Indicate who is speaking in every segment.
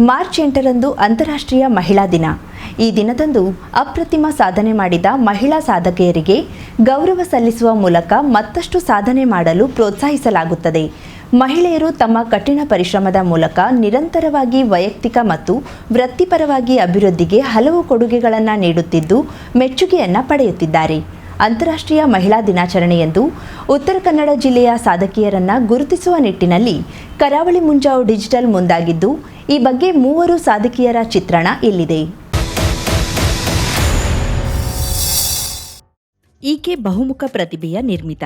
Speaker 1: March ಎಂಟರಂದು ಅಂತಾರಾಷ್ಟ್ರೀಯ ಮಹಿಳಾ ದಿನ. ಈ ದಿನದಂದು ಅಪ್ರತಿಮ ಸಾಧನೆ ಮಾಡಿದ ಮಹಿಳಾ ಸಾಧಕಿಯರಿಗೆ ಗೌರವ ಸಲ್ಲಿಸುವ ಮೂಲಕ ಮತ್ತಷ್ಟು ಸಾಧನೆ ಮಾಡಲು ಪ್ರೋತ್ಸಾಹಿಸಲಾಗುತ್ತದೆ. ಮಹಿಳೆಯರು ತಮ್ಮ ಕಠಿಣ ಪರಿಶ್ರಮದ ಮೂಲಕ ನಿರಂತರವಾಗಿ ವೈಯಕ್ತಿಕ ಮತ್ತು ವೃತ್ತಿಪರವಾಗಿ ಅಭಿವೃದ್ಧಿಗೆ ಹಲವು ಕೊಡುಗೆಗಳನ್ನು ನೀಡುತ್ತಿದ್ದು ಮೆಚ್ಚುಗೆಯನ್ನು ಪಡೆಯುತ್ತಿದ್ದಾರೆ. ಅಂತಾರಾಷ್ಟ್ರೀಯ ಮಹಿಳಾ ದಿನಾಚರಣೆಯಂದು ಉತ್ತರ ಕನ್ನಡ ಜಿಲ್ಲೆಯ ಸಾಧಕಿಯರನ್ನ ಗುರುತಿಸುವ ನಿಟ್ಟಿನಲ್ಲಿ ಕರಾವಳಿ ಮುಂಜಾವು ಡಿಜಿಟಲ್ ಮುಂದಾಗಿದ್ದು, ಈ ಬಗ್ಗೆ ಮೂವರು ಸಾಧಕಿಯರ ಚಿತ್ರಣ ಇಲ್ಲಿದೆ. ಈಕೆ ಬಹುಮುಖ ಪ್ರತಿಭೆಯ ನಿರ್ಮಿತ.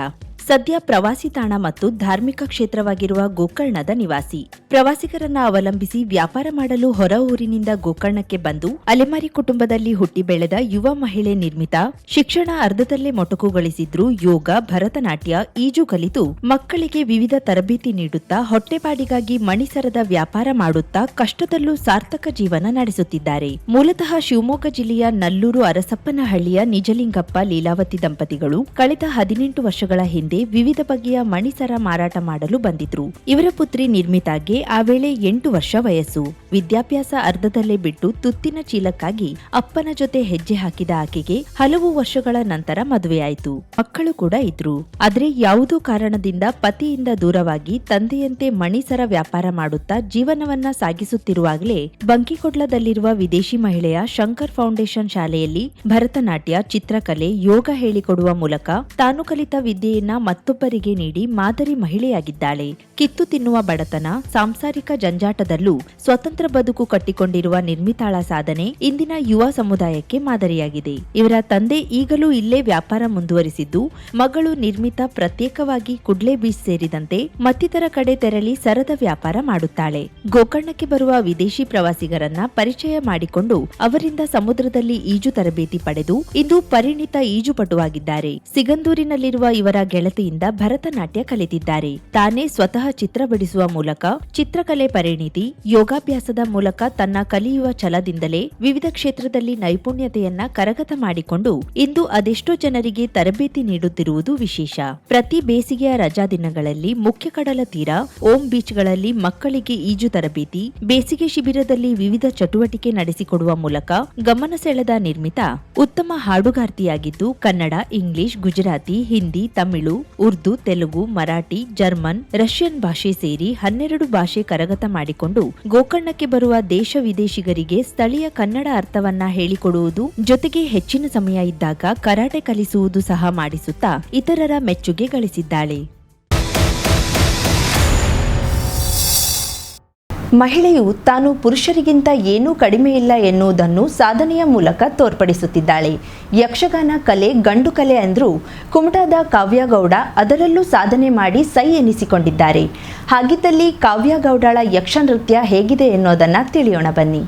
Speaker 1: ಸದ್ಯ ಪ್ರವಾಸಿ ತಾಣ ಮತ್ತು ಧಾರ್ಮಿಕ ಕ್ಷೇತ್ರವಾಗಿರುವ ಗೋಕರ್ಣದ ನಿವಾಸಿ. ಪ್ರವಾಸಿಗರನ್ನ ಅವಲಂಬಿಸಿ ವ್ಯಾಪಾರ ಮಾಡಲು ಹೊರ ಊರಿನಿಂದ ಗೋಕರ್ಣಕ್ಕೆ ಬಂದು ಅಲೆಮಾರಿ ಕುಟುಂಬದಲ್ಲಿ ಹುಟ್ಟಿ ಬೆಳೆದ ಯುವ ಮಹಿಳೆ ನಿರ್ಮಿತ, ಶಿಕ್ಷಣ ಅರ್ಧದಲ್ಲೇ ಮೊಟಕುಗೊಳಿಸಿದ್ರು ಯೋಗ, ಭರತನಾಟ್ಯ, ಈಜು ಕಲಿತು ಮಕ್ಕಳಿಗೆ ವಿವಿಧ ತರಬೇತಿ ನೀಡುತ್ತಾ ಹೊಟ್ಟೆಪಾಡಿಗಾಗಿ ಮಣಿಸರದ ವ್ಯಾಪಾರ ಮಾಡುತ್ತಾ ಕಷ್ಟದಲ್ಲೂ ಸಾರ್ಥಕ ಜೀವನ ನಡೆಸುತ್ತಿದ್ದಾರೆ. ಮೂಲತಃ ಶಿವಮೊಗ್ಗ ಜಿಲ್ಲೆಯ ನಲ್ಲೂರು ಅರಸಪ್ಪನಹಳ್ಳಿಯ ನಿಜಲಿಂಗಪ್ಪ ಲೀಲಾವತಿ ದಂಪತಿಗಳು ಕಳೆದ ಹದಿನೆಂಟು ವರ್ಷಗಳ ಹಿಂದೆ ವಿವಿಧ ಬಗೆಯ ಮಣಿಸರ ಮಾರಾಟ ಮಾಡಲು ಬಂದಿದ್ರು. ಇವರ ಪುತ್ರಿ ನಿರ್ಮಿತಾಗೆ ಆ ವೇಳೆ ಎಂಟು ವರ್ಷ ವಯಸ್ಸು. ವಿದ್ಯಾಭ್ಯಾಸ ಅರ್ಧದಲ್ಲೇ ಬಿಟ್ಟು ತುತ್ತಿನ ಚೀಲಕ್ಕಾಗಿ ಅಪ್ಪನ ಜೊತೆ ಹೆಜ್ಜೆ ಹಾಕಿದ ಆಕೆಗೆ ಹಲವು ವರ್ಷಗಳ ನಂತರ ಮದುವೆಯಾಯಿತು. ಮಕ್ಕಳು ಕೂಡ ಇದ್ರು. ಆದ್ರೆ ಯಾವುದೋ ಕಾರಣದಿಂದ ಪತಿಯಿಂದ ದೂರವಾಗಿ ತಂದೆಯಂತೆ ಮಣಿಸರ ವ್ಯಾಪಾರ ಮಾಡುತ್ತಾ ಜೀವನವನ್ನ ಸಾಗಿಸುತ್ತಿರುವಾಗಲೇ ಬಂಕಿಕೊಡ್ಲದಲ್ಲಿರುವ ವಿದೇಶಿ ಮಹಿಳೆಯ ಶಂಕರ್ ಫೌಂಡೇಶನ್ ಶಾಲೆಯಲ್ಲಿ ಭರತನಾಟ್ಯ, ಚಿತ್ರಕಲೆ, ಯೋಗ ಹೇಳಿಕೊಡುವ ಮೂಲಕ ತಾನು ಕಲಿತ ವಿದ್ಯೆಯನ್ನ ಮತ್ತೊಬ್ಬರಿಗೆ ನೀಡಿ ಮಾದರಿ ಮಹಿಳೆಯಾಗಿದ್ದಾಳೆ. ಕಿತ್ತು ತಿನ್ನುವ ಬಡತನ, ಸಾಂಸಾರಿಕ ಜಂಜಾಟದಲ್ಲೂ ಸ್ವತಂತ್ರ ಬದುಕು ಕಟ್ಟಿಕೊಂಡಿರುವ ನಿರ್ಮಿತಾಳ ಸಾಧನೆ ಇಂದಿನ ಯುವ ಸಮುದಾಯಕ್ಕೆ ಮಾದರಿಯಾಗಿದೆ. ಇವರ ತಂದೆ ಈಗಲೂ ಇಲ್ಲೇ ವ್ಯಾಪಾರ ಮುಂದುವರಿಸಿದ್ದು, ಮಗಳು ನಿರ್ಮಿತ ಪ್ರತ್ಯೇಕವಾಗಿ ಕುಡ್ಲೆ ಬೀಚ್ ಸೇರಿದಂತೆ ಮತ್ತಿತರ ಕಡೆ ತೆರಳಿ ಸರದ ವ್ಯಾಪಾರ ಮಾಡುತ್ತಾಳೆ. ಗೋಕರ್ಣಕ್ಕೆ ಬರುವ ವಿದೇಶಿ ಪ್ರವಾಸಿಗರನ್ನ ಪರಿಚಯ ಮಾಡಿಕೊಂಡು ಅವರಿಂದ ಸಮುದ್ರದಲ್ಲಿ ಈಜು ತರಬೇತಿ ಪಡೆದು ಇಂದು ಪರಿಣಿತ ಈಜುಪಟುವಾಗಿದ್ದಾರೆ. ಸಿಗಂದೂರಿನಲ್ಲಿರುವ ಇವರ ಗೆಳತಿಯಿಂದ ಭರತನಾಟ್ಯ ಕಲಿತಿದ್ದಾರೆ. ತಾನೇ ಸ್ವತಃ ಚಿತ್ರ ಬಿಡಿಸುವ ಮೂಲಕ ಚಿತ್ರಕಲೆ ಪರಿಣಿತಿ, ಯೋಗಾಭ್ಯಾಸದ ಮೂಲಕ ತನ್ನ ಕಲಿಯುವ ಛಲದಿಂದಲೇ ವಿವಿಧ ಕ್ಷೇತ್ರದಲ್ಲಿ ನೈಪುಣ್ಯತೆಯನ್ನ ಕರಗತ ಮಾಡಿಕೊಂಡು ಇಂದು ಅದೆಷ್ಟೋ ಜನರಿಗೆ ತರಬೇತಿ ನೀಡುತ್ತಿರುವುದು ವಿಶೇಷ. ಪ್ರತಿ ಬೇಸಿಗೆಯ ರಜಾ ದಿನಗಳಲ್ಲಿ ಮುಖ್ಯ ಕಡಲ ತೀರ, ಓಂ ಬೀಚ್ಗಳಲ್ಲಿ ಮಕ್ಕಳಿಗೆ ಈಜು ತರಬೇತಿ, ಬೇಸಿಗೆ ಶಿಬಿರದಲ್ಲಿ ವಿವಿಧ ಚಟುವಟಿಕೆ ನಡೆಸಿಕೊಡುವ ಮೂಲಕ ಗಮನ ಸೆಳೆದ ನಿರ್ಮಿತ ಉತ್ತಮ ಹಾಡುಗಾರ್ತಿಯಾಗಿದ್ದು Kannada, English, Gujarati, Hindi, Tamil Urdu, Telugu, Marathi, German, Russian ಭಾಷೆ ಸೇರಿ ಹನ್ನೆರಡು ಭಾಷೆ ಕರಗತ ಮಾಡಿಕೊಂಡು ಗೋಕರ್ಣಕ್ಕೆ ಬರುವ ದೇಶ ವಿದೇಶಿಗರಿಗೆ ಸ್ಥಳೀಯ ಕನ್ನಡ ಅರ್ಥವನ್ನ ಹೇಳಿಕೊಡುವುದು, ಜೊತೆಗೆ ಹೆಚ್ಚಿನ ಸಮಯ ಇದ್ದಾಗ ಕರಾಟೆ ಕಲಿಸುವುದು ಸಹ ಮಾಡಿಸುತ್ತಾ ಇತರರ ಮೆಚ್ಚುಗೆ ಗಳಿಸಿದ್ದಾಳೆ. ಮಹಿಳೆಯು ತಾನು ಪುರುಷರಿಗಿಂತ ಏನೂ ಕಡಿಮೆ ಇಲ್ಲ ಎನ್ನುವುದನ್ನು ಸಾಧನೆಯ ಮೂಲಕ ತೋರ್ಪಡಿಸುತ್ತಿದ್ದಾಳೆ. ಯಕ್ಷಗಾನ ಕಲೆ, ಗಂಡು ಕಲೆ ಅಂದ್ರು ಕುಮಟಾದ ಕಾವ್ಯಗೌಡ ಅದರಲ್ಲೂ ಸಾಧನೆ ಮಾಡಿ ಸೈ ಎನಿಸಿಕೊಂಡಿದ್ದಾರೆ. ಹಾಗಿದ್ದಲ್ಲಿ ಕಾವ್ಯಗೌಡಳ ಯಕ್ಷ ನೃತ್ಯ ಹೇಗಿದೆ ಎನ್ನುವುದನ್ನು ತಿಳಿಯೋಣ ಬನ್ನಿ.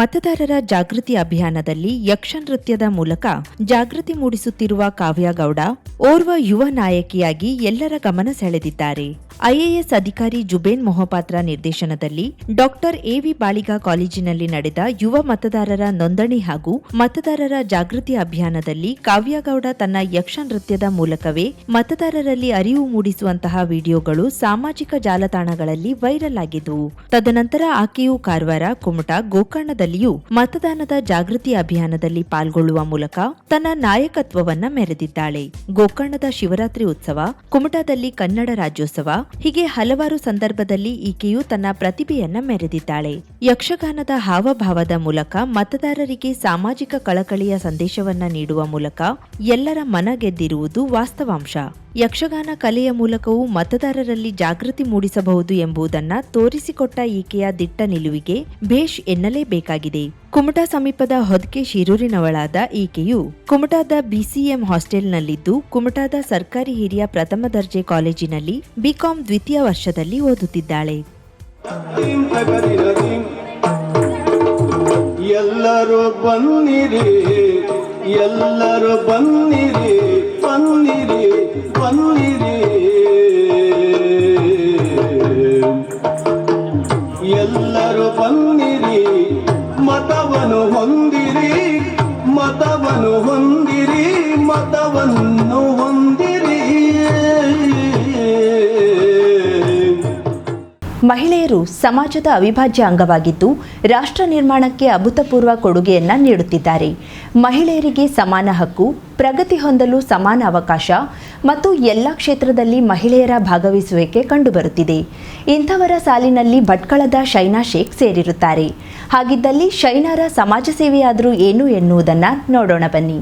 Speaker 1: ಮತದಾರರ ಜಾಗೃತಿ ಅಭಿಯಾನದಲ್ಲಿ ಯಕ್ಷ ನೃತ್ಯದ ಮೂಲಕ ಜಾಗೃತಿ ಮೂಡಿಸುತ್ತಿರುವ ಕಾವ್ಯಗೌಡ, ಓರ್ವ ಯುವ ನಾಯಕಿಯಾಗಿ ಎಲ್ಲರ ಗಮನ ಸೆಳೆದಿದ್ದಾರೆ. ಐಎಎಸ್ ಅಧಿಕಾರಿ ಜುಬೇನ್ ಮೊಹಪಾತ್ರ ನಿರ್ದೇಶನದಲ್ಲಿ ಡಾಕ್ಟರ್ ಎವಿ ಬಾಳಿಗ ಕಾಲೇಜಿನಲ್ಲಿ ನಡೆದ ಯುವ ಮತದಾರರ ನೋಂದಣಿ ಹಾಗೂ ಮತದಾರರ ಜಾಗೃತಿ ಅಭಿಯಾನದಲ್ಲಿ ಕಾವ್ಯಗೌಡ ತನ್ನ ಯಕ್ಷ ನೃತ್ಯದ ಮೂಲಕವೇ ಮತದಾರರಲ್ಲಿ ಅರಿವು ಮೂಡಿಸುವಂತಹ ವಿಡಿಯೋಗಳು ಸಾಮಾಜಿಕ ಜಾಲತಾಣಗಳಲ್ಲಿ ವೈರಲ್ ಆಗಿದ್ದವು ತದನಂತರ ಆಕೆಯು ಕಾರವಾರ, ಕುಮಟಾ, ಗೋಕರ್ಣದಲ್ಲಿಯೂ ಮತದಾನದ ಜಾಗೃತಿ ಅಭಿಯಾನದಲ್ಲಿ ಪಾಲ್ಗೊಳ್ಳುವ ಮೂಲಕ ತನ್ನ ನಾಯಕತ್ವವನ್ನ ಮೆರೆದಿದ್ದಾಳೆ. ಗೋಕರ್ಣದ ಶಿವರಾತ್ರಿ ಉತ್ಸವ, ಕುಮಟಾದಲ್ಲಿ ಕನ್ನಡ ರಾಜ್ಯೋತ್ಸವ ಹೀಗೆ ಹಲವಾರು ಸಂದರ್ಭದಲ್ಲಿ ಈಕೆಯು ತನ್ನ ಪ್ರತಿಭೆಯನ್ನ ಮೆರೆದಿದ್ದಾಳೆ. ಯಕ್ಷಗಾನದ ಹಾವಭಾವದ ಮೂಲಕ ಮತದಾರರಿಗೆ ಸಾಮಾಜಿಕ ಕಳಕಳಿಯ ಸಂದೇಶವನ್ನ ನೀಡುವ ಮೂಲಕ ಎಲ್ಲರ ಮನ ಗೆದ್ದಿರುವುದು ವಾಸ್ತವಾಂಶ. ಯಕ್ಷಗಾನ ಕಲೆಯ ಮೂಲಕವೂ ಮತದಾರರಲ್ಲಿ ಜಾಗೃತಿ ಮೂಡಿಸಬಹುದು ಎಂಬುದನ್ನ ತೋರಿಸಿಕೊಟ್ಟ ಈಕೆಯ ದಿಟ್ಟ ನಿಲುವಿಗೆ ಭೇಷ್ ಎನ್ನಲೇಬೇಕಾಗಿದೆ. ಕುಮಟಾ ಸಮೀಪದ ಹೊದಕೆ ಶಿರೂರಿನವಳಾದ ಈಕೆಯು ಕುಮಟಾದ ಬಿಸಿಎಂ ಹಾಸ್ಟೆಲ್ನಲ್ಲಿದ್ದು ಕುಮಟಾದ ಸರ್ಕಾರಿ ಹಿರಿಯ ಪ್ರಥಮ ದರ್ಜೆ ಕಾಲೇಜಿನಲ್ಲಿ ಬಿಕಾಂ ದ್ವಿತೀಯ ವರ್ಷದಲ್ಲಿ ಓದುತ್ತಿದ್ದಾಳೆ.
Speaker 2: ಎಲ್ಲರೂ ಬನ್ನಿರಿ ಎಲ್ಲರೂ ಬನ್ನಿರಿ
Speaker 1: ಮಹಿಳೆಯರು ಸಮಾಜದ ಅವಿಭಾಜ್ಯ ಅಂಗವಾಗಿದ್ದು, ರಾಷ್ಟ್ರ ನಿರ್ಮಾಣಕ್ಕೆ ಅಭೂತಪೂರ್ವ ಕೊಡುಗೆಯನ್ನ ನೀಡುತ್ತಿದ್ದಾರೆ. ಮಹಿಳೆಯರಿಗೆ ಸಮಾನ ಹಕ್ಕು, ಪ್ರಗತಿ ಹೊಂದಲು ಸಮಾನ ಅವಕಾಶ ಮತ್ತು ಎಲ್ಲ ಕ್ಷೇತ್ರದಲ್ಲಿ ಮಹಿಳೆಯರ ಭಾಗವಹಿಸುವಿಕೆ ಕಂಡುಬರುತ್ತಿದೆ. ಇಂಥವರ ಸಾಲಿನಲ್ಲಿ ಭಟ್ಕಳದ ಶೈನಾ ಶೇಖ್ ಸೇರಿರುತ್ತಾರೆ. ಹಾಗಿದ್ದಲ್ಲಿ ಶೈನಾರ ಸಮಾಜ ಸೇವೆಯಾದರೂ ಏನು ಎನ್ನುವುದನ್ನು ನೋಡೋಣ ಬನ್ನಿ.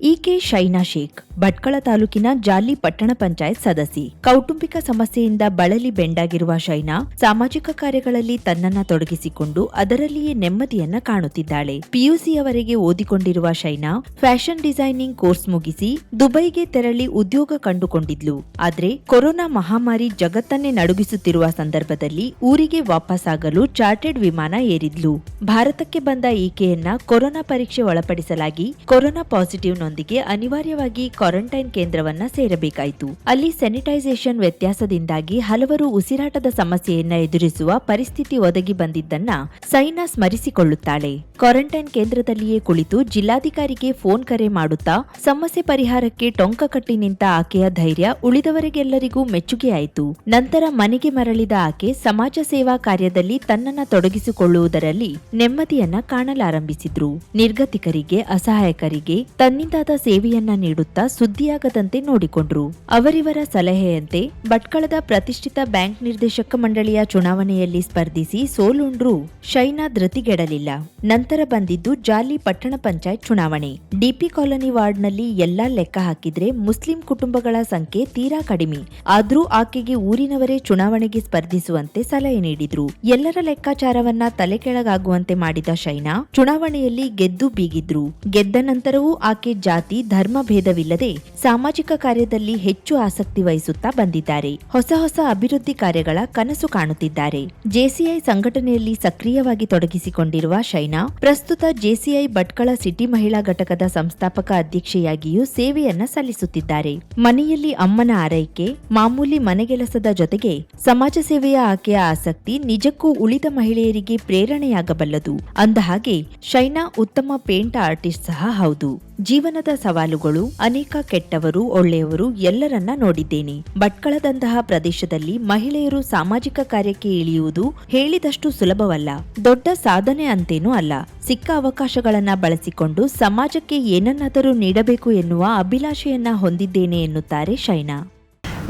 Speaker 1: ಈಕೆ ಶೈನಾ ಶೇಖ್. ಭಟ್ಕಳ ತಾಲೂಕಿನ ಜಾಲಿ ಪಟ್ಟಣ ಪಂಚಾಯತ್ ಸದಸ್ಯೆ. ಕೌಟುಂಬಿಕ ಸಮಸ್ಯೆಯಿಂದ ಬಳಲಿ ಬೆಂಡಾಗಿರುವ ಶೈನಾ ಸಾಮಾಜಿಕ ಕಾರ್ಯಗಳಲ್ಲಿ ತನ್ನನ್ನ ತೊಡಗಿಸಿಕೊಂಡು ಅದರಲ್ಲಿಯೇ ನೆಮ್ಮದಿಯನ್ನ ಕಾಣುತ್ತಿದ್ದಾಳೆ. ಪಿಯುಸಿಯವರೆಗೆ ಓದಿಕೊಂಡಿರುವ ಶೈನಾ ಫ್ಯಾಷನ್ ಡಿಸೈನಿಂಗ್ ಕೋರ್ಸ್ ಮುಗಿಸಿ ದುಬೈಗೆ ತೆರಳಿ ಉದ್ಯೋಗ ಕಂಡುಕೊಂಡಿದ್ಲು. ಆದ್ರೆ ಕೊರೋನಾ ಮಹಾಮಾರಿ ಜಗತ್ತನ್ನೇ ನಡುಗಿಸುತ್ತಿರುವ ಸಂದರ್ಭದಲ್ಲಿ ಊರಿಗೆ ವಾಪಸ್ಸಾಗಲು ಚಾರ್ಟೆಡ್ ವಿಮಾನ ಏರಿದ್ಲು. ಭಾರತಕ್ಕೆ ಬಂದ ಈಕೆಯನ್ನ ಕೊರೋನಾ ಪರೀಕ್ಷೆ ಒಳಪಡಿಸಲಾಗಿ ಕೊರೋನಾ ಪಾಸಿಟಿವ್ನೊಂದಿಗೆ ಅನಿವಾರ್ಯವಾಗಿ ಕ್ವಾರಂಟೈನ್ ಕೇಂದ್ರವನ್ನ ಸೇರಬೇಕಾಯಿತು. ಅಲ್ಲಿ ಸ್ಯಾನಿಟೈಸೇಷನ್ ವ್ಯತ್ಯಾಸದಿಂದಾಗಿ ಹಲವರು ಉಸಿರಾಟದ ಸಮಸ್ಯೆಯನ್ನ ಎದುರಿಸುವ ಪರಿಸ್ಥಿತಿ ಒದಗಿ ಬಂದಿದ್ದನ್ನ ಸೈನಾ ಸ್ಮರಿಸಿಕೊಳ್ಳುತ್ತಾಳೆ. ಕ್ವಾರಂಟೈನ್ ಕೇಂದ್ರದಲ್ಲಿಯೇ ಕುಳಿತು ಜಿಲ್ಲಾಧಿಕಾರಿಗೆ ಫೋನ್ ಕರೆ ಮಾಡುತ್ತಾ ಸಮಸ್ಯೆ ಪರಿಹಾರಕ್ಕೆ ಟೊಂಕ ಕಟ್ಟಿ ನಿಂತ ಆಕೆಯ ಧೈರ್ಯ ಉಳಿದವರಿಗೆಲ್ಲರಿಗೂ ಮೆಚ್ಚುಗೆಯಾಯಿತು. ನಂತರ ಮನೆಗೆ ಮರಳಿದ ಆಕೆ ಸಮಾಜ ಸೇವಾ ಕಾರ್ಯದಲ್ಲಿ ತನ್ನನ್ನ ತೊಡಗಿಸಿಕೊಳ್ಳುವುದರಲ್ಲಿ ನೆಮ್ಮದಿಯನ್ನ ಕಾಣಲಾರಂಭಿಸಿದ್ರು. ನಿರ್ಗತಿಕರಿಗೆ, ಅಸಹಾಯಕರಿಗೆ ತನ್ನಿಂದಾದ ಸೇವೆಯನ್ನ ನೀಡುತ್ತಾ ಸುದ್ದಿಯಾಗದಂತೆ ನೋಡಿಕೊಂಡ್ರು. ಅವರಿವರ ಸಲಹೆಯಂತೆ ಭಟ್ಕಳದ ಪ್ರತಿಷ್ಠಿತ ಬ್ಯಾಂಕ್ ನಿರ್ದೇಶಕ ಮಂಡಳಿಯ ಚುನಾವಣೆಯಲ್ಲಿ ಸ್ಪರ್ಧಿಸಿ ಸೋಲುಂಡ್ರು ಶೈನಾ ಧೃತಿಗೆಡಲಿಲ್ಲ. ನಂತರ ಬಂದಿದ್ದು ಜಾಲಿ ಪಟ್ಟಣ ಪಂಚಾಯತ್ ಚುನಾವಣೆ. ಡಿಪಿ ಕಾಲೋನಿ ವಾರ್ಡ್ನಲ್ಲಿ ಎಲ್ಲಾ ಲೆಕ್ಕ ಹಾಕಿದ್ರೆ ಮುಸ್ಲಿಂ ಕುಟುಂಬಗಳ ಸಂಖ್ಯೆ ತೀರಾ ಕಡಿಮೆ. ಆದ್ರೂ ಆಕೆಗೆ ಊರಿನವರೇ ಚುನಾವಣೆಗೆ ಸ್ಪರ್ಧಿಸುವಂತೆ ಸಲಹೆ ನೀಡಿದ್ರು. ಎಲ್ಲರ ಲೆಕ್ಕಾಚಾರವನ್ನ ತಲೆಕೆಳಗಾಗುವಂತೆ ಮಾಡಿದ ಶೈನಾ, ಚುನಾವಣೆಯಲ್ಲಿ ಗೆದ್ದು ಬೀಗಿದ್ರು. ಗೆದ್ದ ನಂತರವೂ ಆಕೆ ಜಾತಿ, ಧರ್ಮ, ಭೇದವಿಲ್ಲದೆ ಸಾಮಾಜಿಕ ಕಾರ್ಯದಲ್ಲಿ ಹೆಚ್ಚು ಆಸಕ್ತಿ ವಹಿಸುತ್ತಾ ಬಂದಿದ್ದಾರೆ. ಹೊಸ ಹೊಸ ಅಭಿವೃದ್ಧಿ ಕಾರ್ಯಗಳ ಕನಸು ಕಾಣುತ್ತಿದ್ದಾರೆ. ಜೆಸಿಐ ಸಂಘಟನೆಯಲ್ಲಿ ಸಕ್ರಿಯವಾಗಿ ತೊಡಗಿಸಿಕೊಂಡಿರುವ ಶೈನಾ, ಪ್ರಸ್ತುತ ಜೆಸಿಐ ಭಟ್ಕಳ ಸಿಟಿ ಮಹಿಳಾ ಘಟಕದ ಸಂಸ್ಥಾಪಕ ಅಧ್ಯಕ್ಷೆಯಾಗಿಯೂ ಸೇವೆಯನ್ನ ಸಲ್ಲಿಸುತ್ತಿದ್ದಾರೆ. ಮನೆಯಲ್ಲಿ ಅಮ್ಮನ ಆರೈಕೆ, ಮಾಮೂಲಿ ಮನೆಗೆಲಸದ ಜೊತೆಗೆ ಸಮಾಜ ಸೇವೆಯ ಆಕೆಯ ಆಸಕ್ತಿ ನಿಜಕ್ಕೂ ಉಳಿದ ಮಹಿಳೆಯರಿಗೆ ಪ್ರೇರಣೆಯಾಗಬಲ್ಲದು. ಅಂದಹಾಗೆ, ಶೈನಾ ಉತ್ತಮ ಪೇಂಟ್ ಆರ್ಟಿಸ್ಟ್ ಸಹ ಹೌದು. ಜೀವನದ ಸವಾಲುಗಳು, ಅನೇಕ ಕೆಟ್ಟವರು, ಒಳ್ಳೆಯವರು ಎಲ್ಲರನ್ನ ನೋಡಿದ್ದೇನೆ. ಭಟ್ಕಳದಂತಹ ಪ್ರದೇಶದಲ್ಲಿ ಮಹಿಳೆಯರು ಸಾಮಾಜಿಕ ಕಾರ್ಯಕ್ಕೆ ಇಳಿಯುವುದು ಹೇಳಿದಷ್ಟು ಸುಲಭವಲ್ಲ. ದೊಡ್ಡ ಸಾಧನೆ ಅಂತೇನೂ ಅಲ್ಲ. ಸಿಕ್ಕ ಅವಕಾಶಗಳನ್ನ ಬಳಸಿಕೊಂಡು ಸಮಾಜಕ್ಕೆ ಏನನ್ನಾದರೂ ನೀಡಬೇಕು ಎನ್ನುವ ಅಭಿಲಾಷೆಯನ್ನ ಹೊಂದಿದ್ದೇನೆ ಎನ್ನುತ್ತಾರೆ ಶೈನಾ.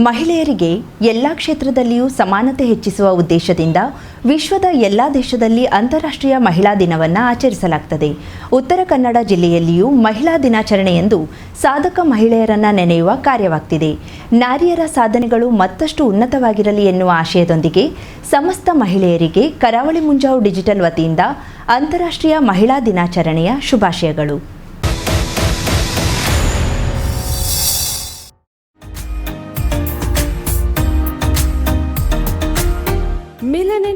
Speaker 1: ಮಹಿಳೆಯರಿಗೆ ಎಲ್ಲ ಕ್ಷೇತ್ರದಲ್ಲಿಯೂ ಸಮಾನತೆ ಹೆಚ್ಚಿಸುವ ಉದ್ದೇಶದಿಂದ ವಿಶ್ವದ ಎಲ್ಲ ದೇಶದಲ್ಲಿ ಅಂತಾರಾಷ್ಟ್ರೀಯ ಮಹಿಳಾ ದಿನವನ್ನು ಆಚರಿಸಲಾಗ್ತದೆ. ಉತ್ತರ ಕನ್ನಡ ಜಿಲ್ಲೆಯಲ್ಲಿಯೂ ಮಹಿಳಾ ದಿನಾಚರಣೆಯೆಂದು ಸಾಧಕ ಮಹಿಳೆಯರನ್ನ ನೆನೆಯುವ ಕಾರ್ಯವಾಗ್ತಿದೆ. ನಾರಿಯರ ಸಾಧನೆಗಳು ಮತ್ತಷ್ಟು ಉನ್ನತವಾಗಿರಲಿ ಎನ್ನುವ ಆಶಯದೊಂದಿಗೆ ಸಮಸ್ತ ಮಹಿಳೆಯರಿಗೆ ಕರಾವಳಿ ಮುಂಜಾವು ಡಿಜಿಟಲ್ ವತಿಯಿಂದ ಅಂತಾರಾಷ್ಟ್ರೀಯ ಮಹಿಳಾ ದಿನಾಚರಣೆಯ ಶುಭಾಶಯಗಳು.